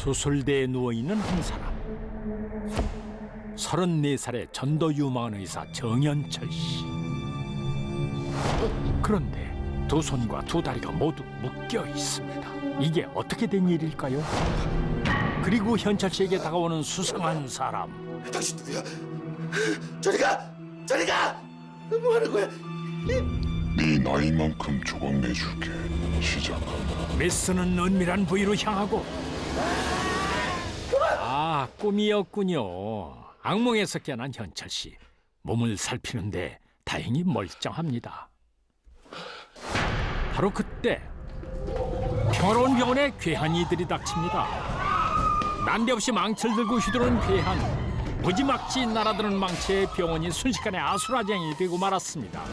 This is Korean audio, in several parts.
수술대에 누워 있는 한 사람. 34살의 전도 유망한 의사 정현철 씨. 그런데 두 손과 두 다리가 모두 묶여 있습니다. 이게 어떻게 된 일일까요? 그리고 현철 씨에게 다가오는 수상한 사람. 당신 누구야? 저리 가! 저리 가! 뭐 하는 거야? 네 나이만큼 조각 내줄게. 시작한다. 메스는 은밀한 부위로 향하고 아 꿈이었군요. 악몽에서 깨어난 현철 씨. 몸을 살피는데 다행히 멀쩡합니다. 바로 그때 평화로운 병원에 괴한 이 들이 닥칩니다. 난데없이 망치를 들고 휘두르는 괴한 무지막지 날아드는 망치에 병원이 순식간에 아수라장이 되고 말았습니다.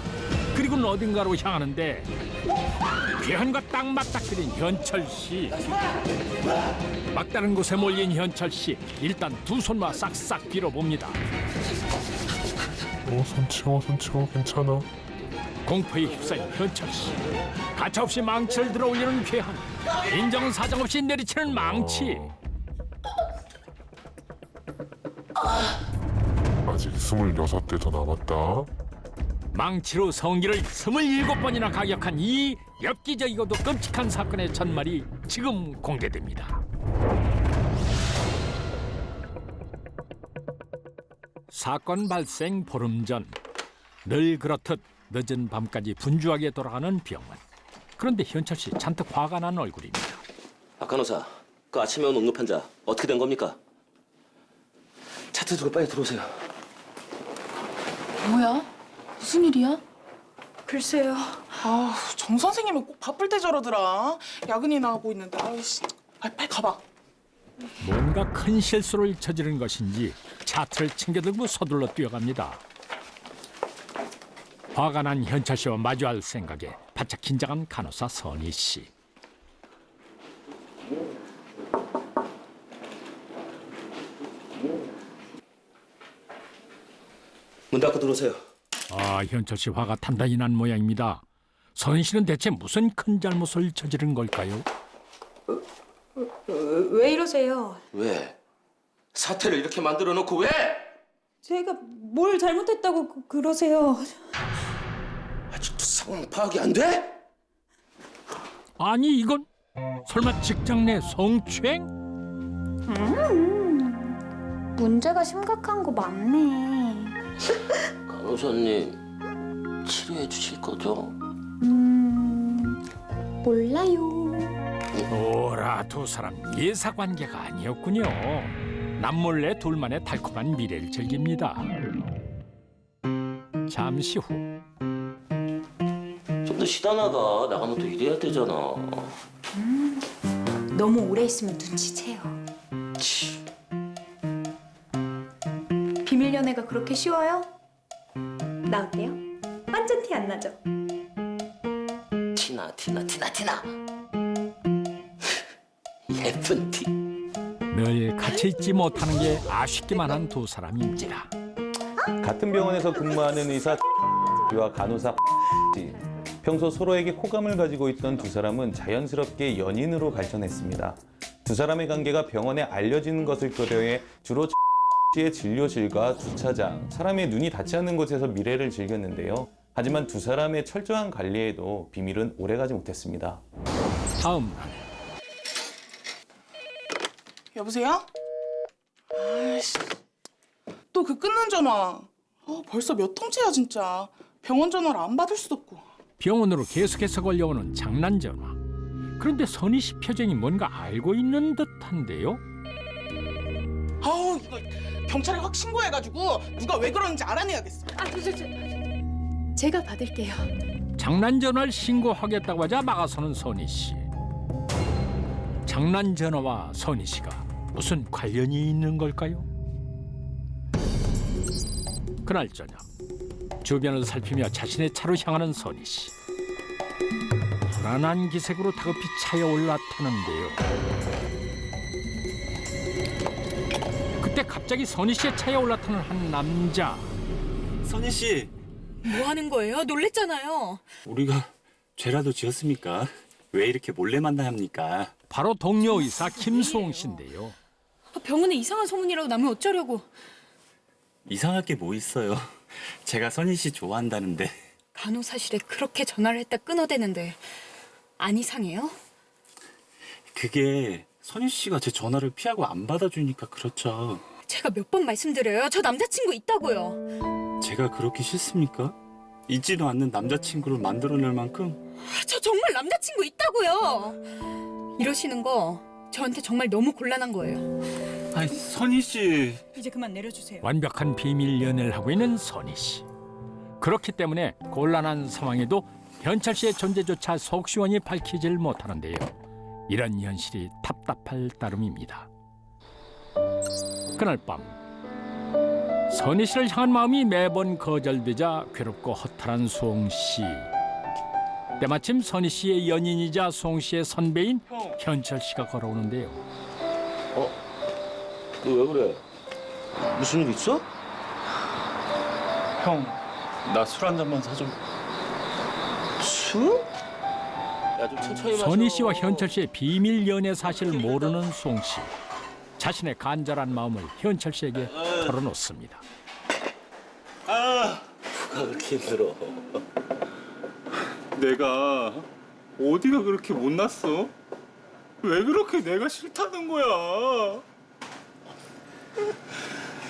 그리고는 어딘가로 향하는데 괴한과 딱 맞닥뜨린 현철 씨. 막다른 곳에 몰린 현철 씨. 일단 두 손과 싹싹 빌어봅니다. 어, 손 치워, 손 치워, 괜찮아. 공포에 휩싸인 현철 씨. 가차없이 망치를 들어 올리는 괴한. 인정 사정 없이 내리치는 망치. 아직 스물여섯 대더 남았다. 망치로 성기를 27번이나 가격한 이 엽기적이고도 끔찍한 사건의 전말이 지금 공개됩니다. 사건 발생 보름 전 늘 그렇듯 늦은 밤까지 분주하게 돌아가는 병원. 그런데 현철 씨 잔뜩 화가 난 얼굴입니다. 박 간호사, 그 아침에 온 응급 환자 어떻게 된 겁니까? 차트 들고 빨리 들어오세요. 뭐야? 무슨 일이야? 글쎄요. 아, 정 선생님은 꼭 바쁠 때 저러더라. 야근이나 하고 있는데. 아이씨. 아, 빨리 가봐. 뭔가 큰 실수를 저지른 것인지 차트를 챙겨들고 서둘러 뛰어갑니다. 화가 난 현철 씨와 마주할 생각에 바짝 긴장한 간호사 선희 씨. 문 닫고 들어오세요. 아, 현철 씨 화가 단단히 난 모양입니다. 선희 씨는 대체 무슨 큰 잘못을 저지른 걸까요? 왜 이러세요? 왜? 사태를 이렇게 만들어 놓고 왜? 제가 뭘 잘못했다고 그- 그러세요? 아직도 상황 파악이 안 돼? 아니 이건 설마 직장 내 성추행? 문제가 심각한 거 맞네. 간호사님, 치료해 주실 거죠? 음, 몰라요. 오라 두 사람 예사 관계가 아니었군요. 남몰래 둘만의 달콤한 미래를 즐깁니다. 잠시 후 좀 더 쉬다 나가. 나가면 또 일해야 되잖아. 너무 오래 있으면 눈치채요. 치. 비밀 연애가 그렇게 쉬워요? 나 어때요? 완전 티 안 나죠? 티나 티나 티나 티나. 예쁜 티. 늘 같이 있지 못하는 게 아쉽기만 한 두 사람인지라 같은 병원에서 근무하는 의사 와 간호사 씨. 평소 서로에게 호감을 가지고 있던 두 사람은 자연스럽게 연인으로 발전했습니다. 두 사람의 관계가 병원에 알려지는 것을 고려해 주로 씨 의 진료실과 주차장, 사람의 눈이 닿지 않는 곳에서 미래를 즐겼는데요. 하지만 두 사람의 철저한 관리에도 비밀은 오래가지 못했습니다. 다음 날 여보세요? 아이씨. 또 그 끊는 전화. 어, 벌써 몇 통째야, 진짜. 병원 전화를 안 받을 수도 없고. 병원으로 계속해서 걸려오는 장난 전화. 그런데 선희 씨 표정이 뭔가 알고 있는 듯한데요. 아우, 이거 경찰에 확 신고해가지고 누가 왜 그러는지 알아내야겠어. 아, 저, 저, 저, 제가 받을게요. 장난 전화를 신고하겠다고 하자 막아서는 선희 씨. 장난 전화와 선희 씨가 무슨 관련이 있는 걸까요? 그날 저녁 주변을 살피며 자신의 차로 향하는 선희 씨. 불안한 기색으로 다급히 차에 올라타는데요. 갑자기 선희 씨의 차에 올라타는 한 남자. 선희 씨, 뭐 하는 거예요? 놀랬잖아요. 우리가 죄라도 지었습니까? 왜 이렇게 몰래 만나야 합니까? 바로 동료 의사 김수홍 씨인데요. 병원에 이상한 소문이라고 나면 어쩌려고. 이상할 게 뭐 있어요. 제가 선희 씨 좋아한다는데 간호사실에 그렇게 전화를 했다 끊어대는데 안 이상해요? 그게 선희 씨가 제 전화를 피하고 안 받아주니까 그렇죠. 제가 몇 번 말씀드려요. 저 남자친구 있다고요. 제가 그렇게 싫습니까? 있지도 않는 남자친구를 만들어낼 만큼 저 정말 남자친구 있다고요. 이러시는 거 저한테 정말 너무 곤란한 거예요. 아니 선희 씨 이제 그만 내려주세요. 완벽한 비밀 연애를 하고 있는 선희 씨. 그렇기 때문에 곤란한 상황에도 현철 씨의 존재조차 속 시원히 밝히질 못하는데요. 이런 현실이 답답할 따름입니다. 그날 밤 선희 씨를 향한 마음이 매번 거절되자 괴롭고 허탈한 수홍 씨. 때마침 선희 씨의 연인이자 수홍 씨의 선배인 현철 씨가 걸어오는데요. 너왜 그래? 무슨 일 있어? 형 나 술 한 잔만 사줘. 술? 야 좀 천천히 마셔. 선희 씨와 현철 씨의 비밀 연애 사실을 모르는 수홍 씨. 자신의 간절한 마음을 현철 씨에게 털어놓습니다. 뭐가 그렇게 힘들어? 내가 어디가 그렇게 못났어? 왜 그렇게 내가 싫다는 거야?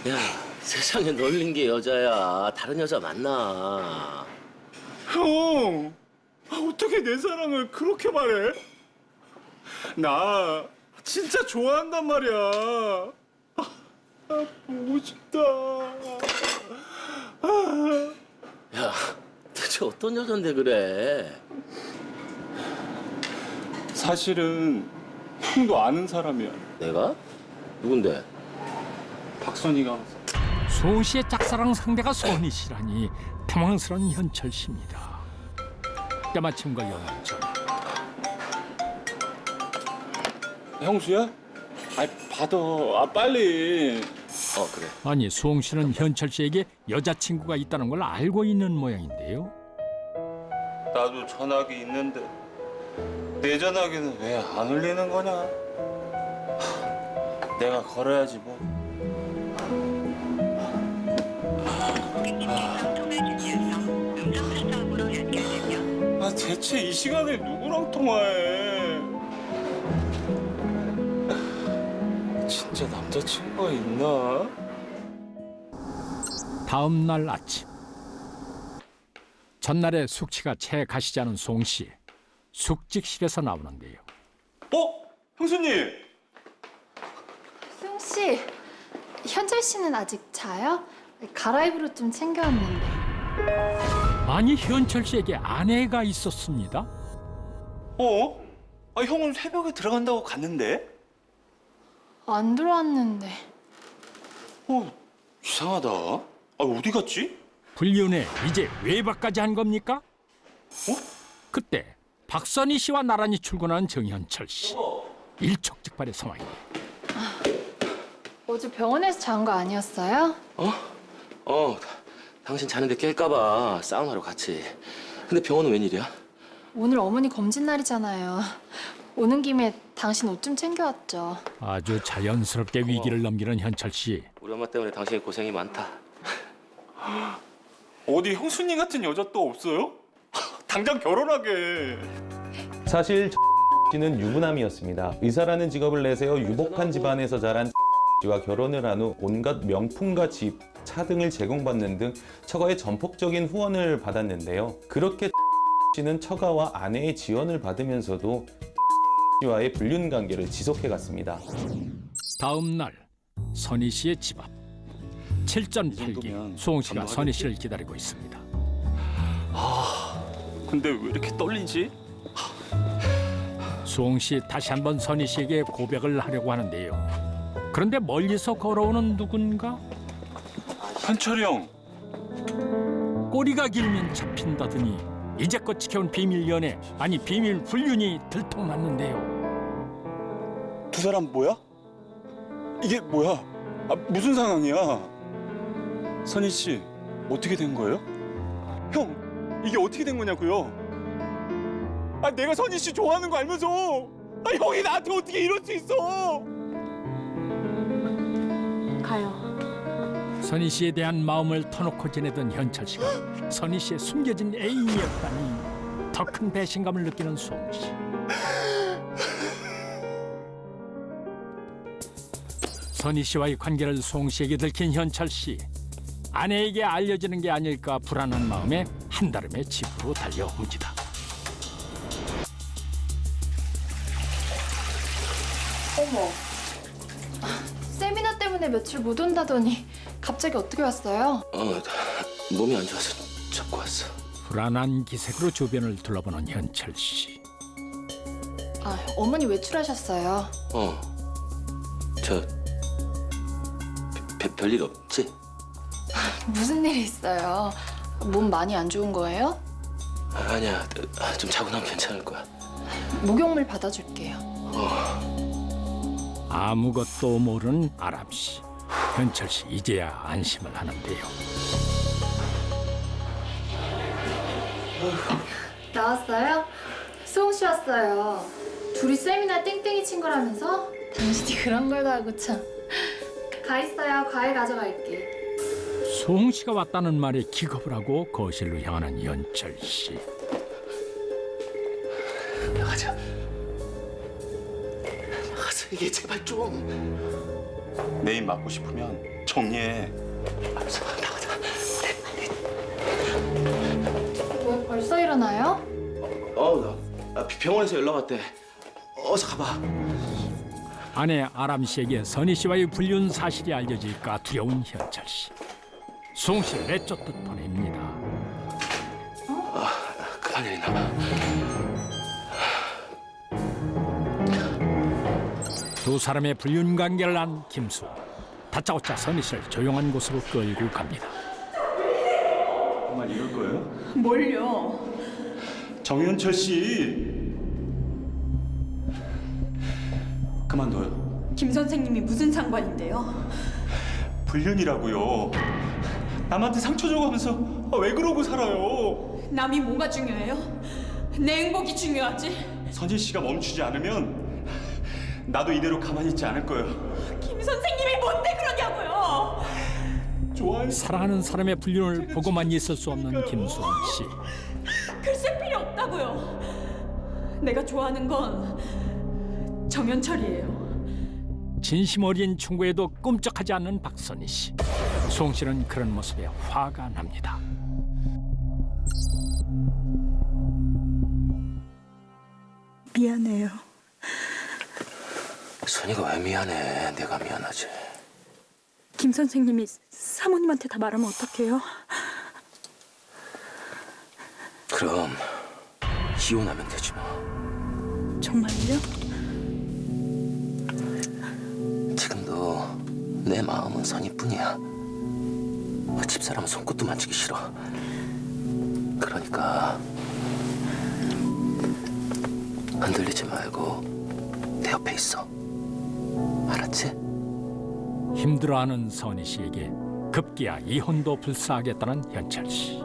야 세상에 널린 게 여자야. 다른 여자 만나. 형, 아, 어떻게 내 사랑을 그렇게 말해? 나 진짜 좋아한단 말이야. 아, 아, 보고 싶다. 아. 야 대체 어떤 여잔데 그래? 사실은 형도 아는 사람이야. 내가? 누군데? 박선희가 수홍 씨의 짝사랑 상대가 선희 씨라니 당황스러운 현철 씨입니다. 때마침 걸려온 전 형수야? 아, 받아. 아, 빨리. 어 그래. 아니 수홍 씨는 현철 씨에게 여자친구가 있다는 걸 알고 있는 모양인데요. 나도 전화기 있는데 내 전화기는 왜 안 울리는 거냐? 하, 내가 걸어야지 뭐. 아 대체 이 시간에 누구랑 통화해? 진짜 남자친구가 있나? 다음 날 아침 전날에 숙취가 채 가시지 않은 수홍 씨 숙직실에서 나오는데요. 어? 형수님! 수영 씨, 현철 씨는 아직 자요? 갈아입으러 좀 챙겨왔는데. 아니 현철 씨에게 아내가 있었습니다. 어? 아 형은 새벽에 들어간다고 갔는데? 안 들어왔는데. 어, 이상하다. 아, 어디 갔지? 불륜에 이제 외박까지 한 겁니까? 그때 박선희 씨와 나란히 출근한 정현철 씨. 일촉즉발의 상황입니다. 어제 병원에서 잔 거 아니었어요? 어 당신 자는데 깰까 봐 사우나로 같이. 근데 병원은 웬일이야? 오늘 어머니 검진 날이잖아요. 오는 김에 당신 옷 좀 챙겨왔죠. 아주 자연스럽게 위기를 넘기는 현철 씨. 우리 엄마 때문에 당신이 고생이 많다. 어디 형수님 같은 여자 또 없어요? 당장 결혼하게. 사실 씨는 유부남이었습니다. 의사라는 직업을 내세워 유복한 집안에서 자란 씨와 결혼을 한 후 온갖 명품과 집, 차 등을 제공받는 등 처가의 전폭적인 후원을 받았는데요. 그렇게 씨는 처가와 아내의 지원을 받으면서도 씨와의 불륜 관계를 지속해 갔습니다. 다음 날 선희 씨의 집 앞. 칠전팔기 정도면 수홍 씨가? 선희 씨를 기다리고 있습니다. 근데 왜 이렇게 떨리지? 수홍 씨 다시 한번 선희 씨에게 고백을 하려고 하는데요. 그런데 멀리서 걸어오는 누군가 현철이 형. 꼬리가 길면 잡힌다더니 이제껏 지켜온 비밀 연애 아니 비밀 불륜이 들통났는데요. 두 사람 뭐야? 이게 뭐야? 아, 무슨 상황이야? 선희 씨, 어떻게 된 거예요? 형, 이게 어떻게 된 거냐고요? 아 내가 선희 씨 좋아하는 거 알면서 아 형이 나한테 어떻게 이럴 수 있어? 가요. 선희 씨에 대한 마음을 터놓고 지내던 현철 씨가 선희 씨의 숨겨진 애인이었다니 더 큰 배신감을 느끼는 송 씨. 선희 씨와의 관계를 송 씨에게 들킨 현철 씨. 아내에게 알려지는 게 아닐까 불안한 마음에 한달음에 집으로 달려옵니다. 어머. 세미나 때문에 며칠 못 온다더니 갑자기 어떻게 왔어요? 어, 몸이 안 좋아서 잡고 왔어. 불안한 기색으로 주변을 둘러보는 현철 씨. 아, 어머니 외출하셨어요. 어, 저 별- 별일 없지? 무슨 일이 있어요? 몸 많이 안 좋은 거예요? 아니야, 아, 좀 자고 나면 괜찮을 거야. 목욕물 받아줄게요. 아무것도 모르는 아람 씨. 현철 씨 이제야 안심을 하는데요. 나왔어요? 수홍 씨 왔어요. 둘이 세미나 땡땡이 친 거라면서? 당신이 그런 걸 다 하고 참. 가 있어요. 과일 가져갈게. 소홍 씨가 왔다는 말에 기겁을 하고 거실로 향하는 현철 씨. 나가자. 이게 제발 좀. 내 입 맞고 싶으면 정리해. 알았어, 나가자. 왜 벌써 일어나요? 어, 나 아, 병원에서 연락 왔대. 어서 가봐. 아내 아람 씨에게 선희 씨와의 불륜 사실이 알려질까 두려운 현철 씨. 소홍 씨를 내쫓듯 보냅니다. 일 있나 봐. 두 사람의 불륜 관계를 안 김수. 다짜고짜 선희 씨를 조용한 곳으로 끌고 갑니다. 정말 이럴 거예요? 뭘요? 정현철 씨. 그만둬요. 김 선생님이 무슨 상관인데요? 불륜이라고요. 남한테 상처 줘가면서 아, 왜 그러고 살아요? 남이 뭐가 중요해요? 내 행복이 중요하지. 선희 씨가 멈추지 않으면 나도 이대로 가만히 있지 않을 거예요. 김 선생님이 뭔데 그러냐고요? 좋아해. 사랑하는 사람의 불륜을 보고만 있을 수 없는 김수홍 씨. 글쎄 필요 없다고요. 내가 좋아하는 건 정현철이에요. 진심 어린 충고에도 꼼짝하지 않는 박선희 씨. 수홍 씨는 그런 모습에 화가 납니다. 미안해요. 선이가 왜 미안해? 내가 미안하지. 김 선생님이 사모님한테 다 말하면 어떡해요? 그럼 이혼하면 되지 뭐. 정말요? 지금도 내 마음은 선이뿐이야. 그 집사람은 손끝도 만지기 싫어. 그러니까 흔들리지 말고 내 옆에 있어. 알았지? 힘들어하는 선희 씨에게 급기야 이혼도 불사하겠다는 현철 씨.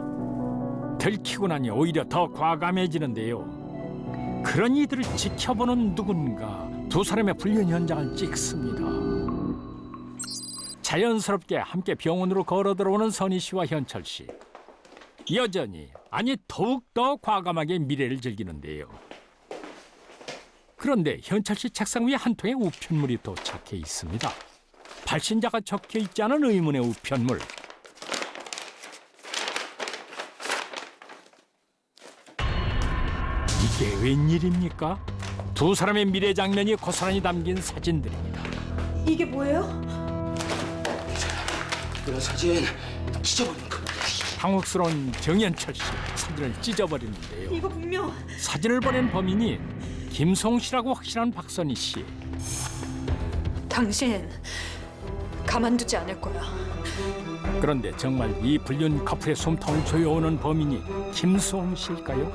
들키고 나니 오히려 더 과감해지는데요. 그런 이들을 지켜보는 누군가 두 사람의 불륜 현장을 찍습니다. 자연스럽게 함께 병원으로 걸어 들어오는 선희 씨와 현철 씨. 여전히 아니 더욱 더 과감하게 미래를 즐기는데요. 그런데 현철 씨 책상 위에 한 통의 우편물이 도착해 있습니다. 발신자가 적혀 있지 않은 의문의 우편물. 이게 웬일입니까? 두 사람의 미래 장면이 고스란히 담긴 사진들입니다. 이게 뭐예요? 그런 사진 찢어버린 거. 당혹스러운 정현철 씨 사진을 찢어버리는데요. 이거 분명 사진을 보낸 범인이 김송 씨라고 확신한 박선희 씨. 당신 가만두지 않을 거야. 그런데 정말 이 불륜 커플의 숨통을 조여오는 범인이 김수홍 씨일까요?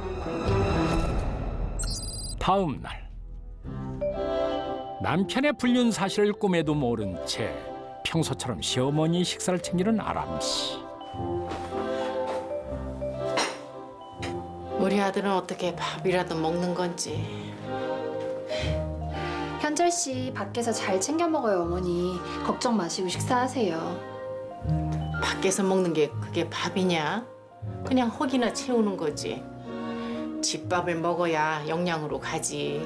다음 날 남편의 불륜 사실을 꿈에도 모른 채 평소처럼 시어머니 식사를 챙기는 아람 씨. 우리 아들은 어떻게 밥이라도 먹는 건지. 현철 씨 밖에서 잘 챙겨 먹어요, 어머니. 걱정 마시고 식사하세요. 밖에서 먹는 게 그게 밥이냐? 그냥 허기나 채우는 거지. 집밥을 먹어야 영양으로 가지.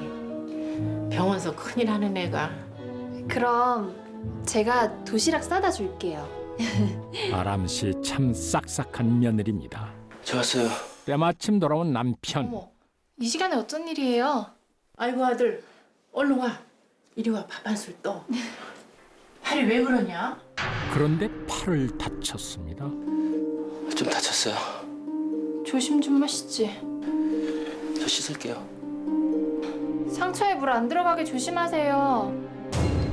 병원서 큰일 하는 애가 그럼 제가 도시락 싸다 줄게요. 아람 씨 참 싹싹한 며느리입니다. 저 왔어요. 때마침 돌아온 남편. 어머, 이 시간에 어쩐 일이에요? 아이고 아들 얼른 와 이리 와 밥 한 술 떠. 팔이 왜 그러냐? 그런데 팔을 다쳤습니다. 좀 다쳤어요. 조심 좀 마시지. 저 씻을게요. 상처에 물 안 들어가게 조심하세요.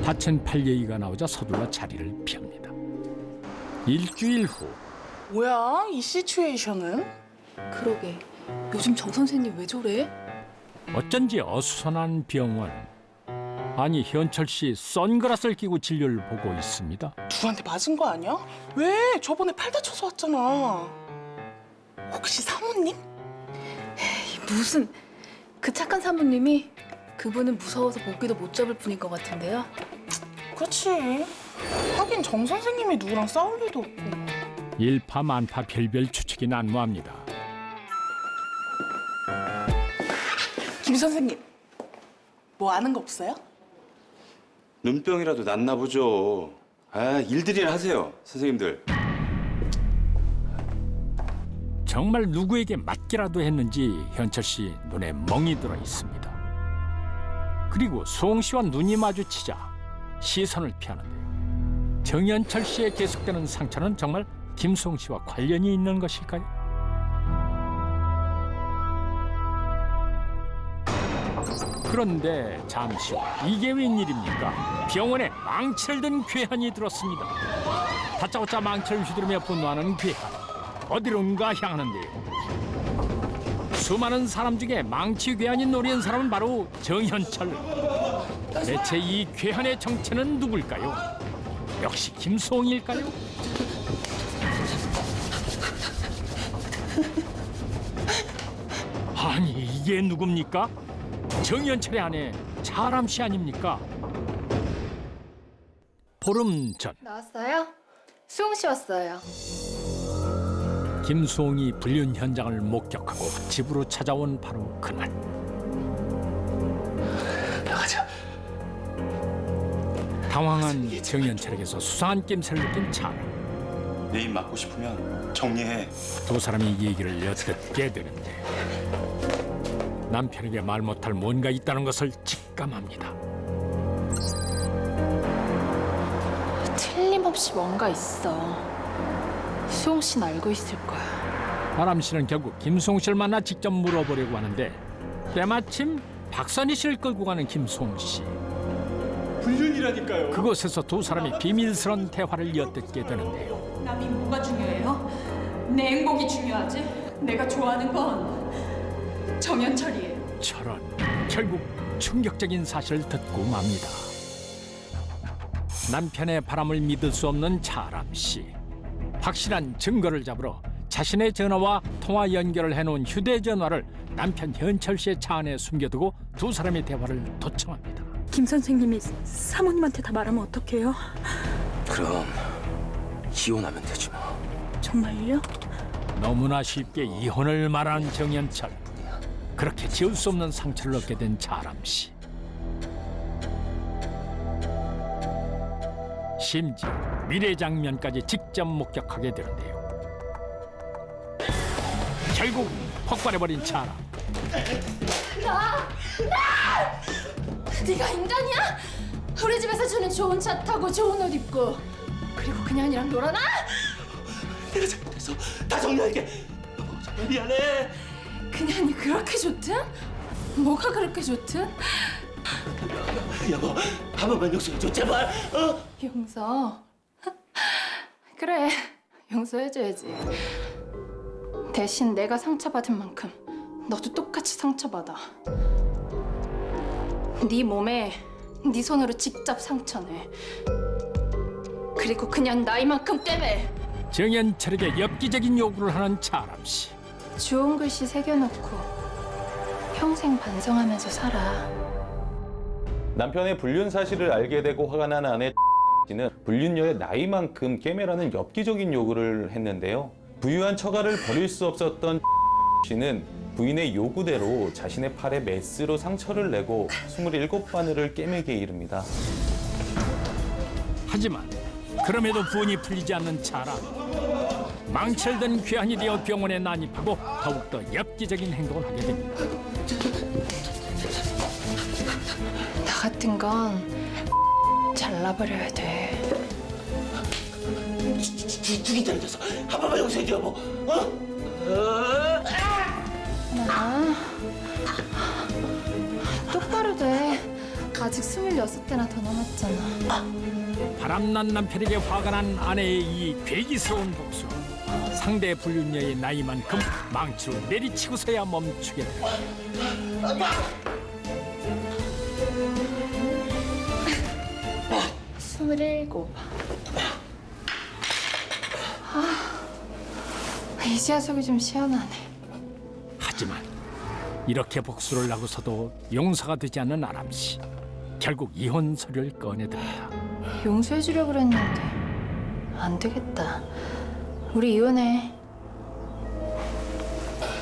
다친 팔 얘기가 나오자 서둘러 자리를 핍니다. 일주일 후 뭐야 이 시츄에이션은? 그러게. 요즘 정 선생님 왜 저래? 어쩐지 어수선한 병원. 아니 현철 씨 선글라스를 끼고 진료를 보고 있습니다. 누구한테 맞은 거 아니야? 왜? 저번에 팔 다쳐서 왔잖아. 혹시 사모님? 무슨 그 착한 사모님이 그분은 무서워서 모기도 못 잡을 뿐인 것 같은데요. 그렇지. 하긴 정 선생님이 누구랑 싸울 리도 없고. 일파만파 별별 추측이 난무합니다. 김 선생님, 뭐 아는 거 없어요? 눈병이라도 났나 보죠. 아 일들이나 하세요 선생님들. 정말 누구에게 맞기라도 했는지 현철 씨 눈에 멍이 들어 있습니다. 그리고 수홍 씨와 눈이 마주치자 시선을 피하는데요. 정현철 씨의 계속되는 상처는 정말 김수홍 씨와 관련이 있는 것일까요? 그런데 잠시 후 이게 웬일입니까? 병원에 망치를 든 괴한이 들었습니다. 다짜고짜 망치를 휘두르며 분노하는 괴한. 어디론가 향하는데요. 수많은 사람 중에 망치 괴한이 노리는 사람은 바로 정현철. 대체 이 괴한의 정체는 누굴까요? 역시 김수홍일까요? 아니 이게 누굽니까? 정현철의 아내 차람 씨 아닙니까? 보름 전 나왔어요? 수홍 씨 왔어요. 김수홍이 불륜 현장을 목격하고 집으로 찾아온 바로 그날 나가자. 당황한 정현철에게서 수상한 낌새를 느낀 차람 내 입 맞고 싶으면 정리해. 두 사람이 얘기를 엿듣게 되는데 남편에게 말 못할 뭔가 있다는 것을 직감합니다 틀림없이 뭔가 있어. 수홍 씨는 알고 있을 거야. 아람 씨는 결국 김수홍 씨를 만나 직접 물어보려고 하는데 때마침 박선희 씨를 끌고 가는 김수홍 씨 불륜이라니까요. 그곳에서 두 사람이 비밀스런 대화를 엿듣게 되는데요 남이 뭐가 중요해요? 내 행복이 중요하지. 내가 좋아하는 건 정현철이에요. 저런 결국 충격적인 사실을 듣고 맙니다. 남편의 바람을 믿을 수 없는 차람 씨. 확실한 증거를 잡으러 자신의 전화와 통화 연결을 해놓은 휴대전화를 남편 현철 씨의 차 안에 숨겨두고 두 사람의 대화를 도청합니다. 김 선생님이 사모님한테 다 말하면 어떡해요? 그럼 이혼하면 되지 뭐. 정말요? 너무나 쉽게 이혼을 말한 정현철. 그렇게 지울 수 없는 상처를 얻게 된 차람 씨. 심지어 미래 장면까지 직접 목격하게 되는데요. 결국 폭발해버린 차람. 네가 인간이야? 우리 집에서 주는 좋은 차 타고 좋은 옷 입고 그리고 그냥이랑 놀아나? 내가 잘못했어. 다 정리할게. 미안해. 그냥이 그렇게 좋든? 뭐가 그렇게 좋든? 여보, 한 번만 용서해줘, 제발. 어? 용서. 그래, 용서해줘야지. 대신 내가 상처받은 만큼 너도 똑같이 상처받아. 네 몸에 네 손으로 직접 상처내. 그리고 그냥 나이만큼 떼매. 정현철에게 엽기적인 요구를 하는 차람 씨. 좋은 글씨 새겨놓고 평생 반성하면서 살아. 남편의 불륜 사실을 알게 되고 화가 난 아내 씨는 불륜녀의 나이만큼 깨매라는 엽기적인 요구를 했는데요. 부유한 처가를 버릴 수 없었던 씨는 부인의 요구대로 자신의 팔에 메스로 상처를 내고 27바늘을 깨매게 이릅니다. 하지만 그럼에도 부은이 풀리지 않는 차라 망철된 괴한이 되어 병원에 난입하고 더욱더 엽기적인 행동을 하게 됩니다. 나 같은 건 잘라버려야 돼. 죽이자 이 녀석. 한 번만 용서해 줘 여보. 어? 나 똑바로 돼. 아직 스물여섯 대나 더 남았잖아. 바람난 남편에게 화가 난 아내의 이 괴기스러운 복수. 상대 불륜녀의 나이만큼 망치로 내리치고서야 멈추게 됩니다. 스물일곱. 아, 이제야 속이 좀 시원하네. 하지만 이렇게 복수를 하고서도 용서가 되지 않는 아람 씨. 결국 이혼 서류를 꺼내듭니다. 용서해주려고 그랬는데 안 되겠다. 우리 이혼해.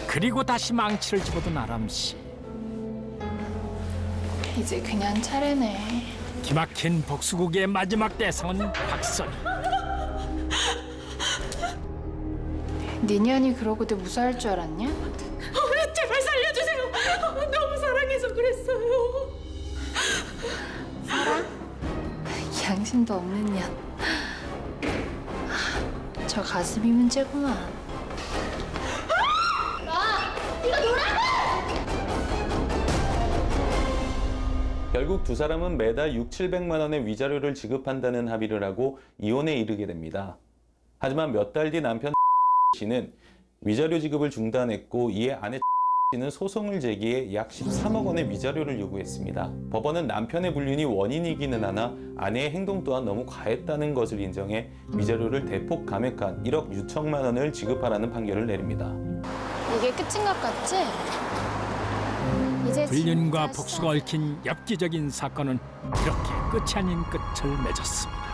그리고 다시 망치를 집어든 아람 씨. 이제 그냥 차례네. 기막힌 복수국의 마지막 대상은 박선희. 네 년이 그러고도 무사할 줄 알았냐? 제발 살려주세요. 너무 사랑해서 그랬어요. 양심도 없는 년. 저 가슴이 문제구만. 결국 두 사람은 매달 6, 700만 원의 위자료를 지급한다는 합의를 하고 이혼에 이르게 됩니다. 하지만 몇 달 뒤 남편 씨는 위자료 지급을 중단했고 이에 아내 씨는 소송을 제기해 약 13억 원의 위자료를 요구했습니다. 법원은 남편의 불륜이 원인이기는 하나 아내의 행동 또한 너무 과했다는 것을 인정해 위자료를 대폭 감액한 1억 6천만 원을 지급하라는 판결을 내립니다. 이게 끝인 것 같지? 이제 불륜과 복수가 얽힌 엽기적인 사건은 이렇게 끝이 아닌 끝을 맺었습니다.